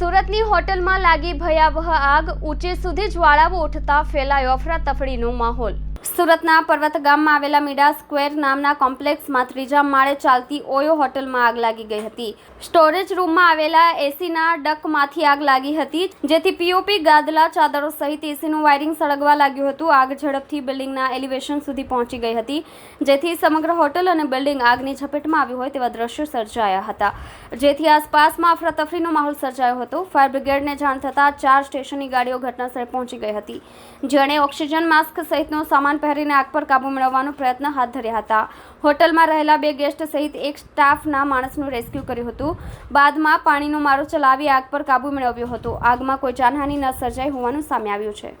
સુરતની હોટલમાં લાગી ભયાવહ આગ. ઊંચે સુધી જ્વાળાઓ ઉઠતા ફેલાયો અફરાતફરીનો માહોલ. સુરતના પર્વત ગામમાં આવેલા મીડા સ્ક્વેર નામના કોમ્પ્લેક્સમાં ત્રીજા માળે ચાલતી ઓયો હોટલમાં આગ લાગી ગઈ હતી. સ્ટોરેજ રૂમમાં આવેલા એસીના ડકમાંથી આગ લાગી હતી, જેથી પીઓપી ગાદલા ચાદરો સહિત એસીનું વાયરિંગ સળગવા લાગ્યું હતું. આગ ઝડપથી બિલ્ડિંગના એલિવેશન સુધી પહોંચી ગઈ હતી, જેથી સમગ્ર હોટલ અને બિલ્ડિંગ આગની ઝપેટમાં આવ્યું હોય તેવા દ્રશ્યો સર્જાયા હતા. જેથી આસપાસમાં અફરાતફરીનો માહોલ સર્જાયો હતો. ફાયર બ્રિગેડને જાણ થતાં ચાર સ્ટેશનની ગાડીઓ ઘટનાસ્થળે પહોંચી ગઈ હતી. જેણે ઓક્સિજન માસ્ક સહિતનો સામાન પહેરીને આગ પર કાબુ મેળવવાનો પ્રયત્ન હાથ ધર્યા હતા. હોટલમાં રહેલા બે ગેસ્ટ સહિત એક સ્ટાફના માણસનું રેસ્ક્યુ કર્યું હતું. બાદમાં પાણીનો મારો ચલાવી આગ પર કાબૂ મેળવ્યો હતો. આગમાં કોઈ જાનહાનિ ન સર્જાઈ હોવાનું સામે આવ્યું છે.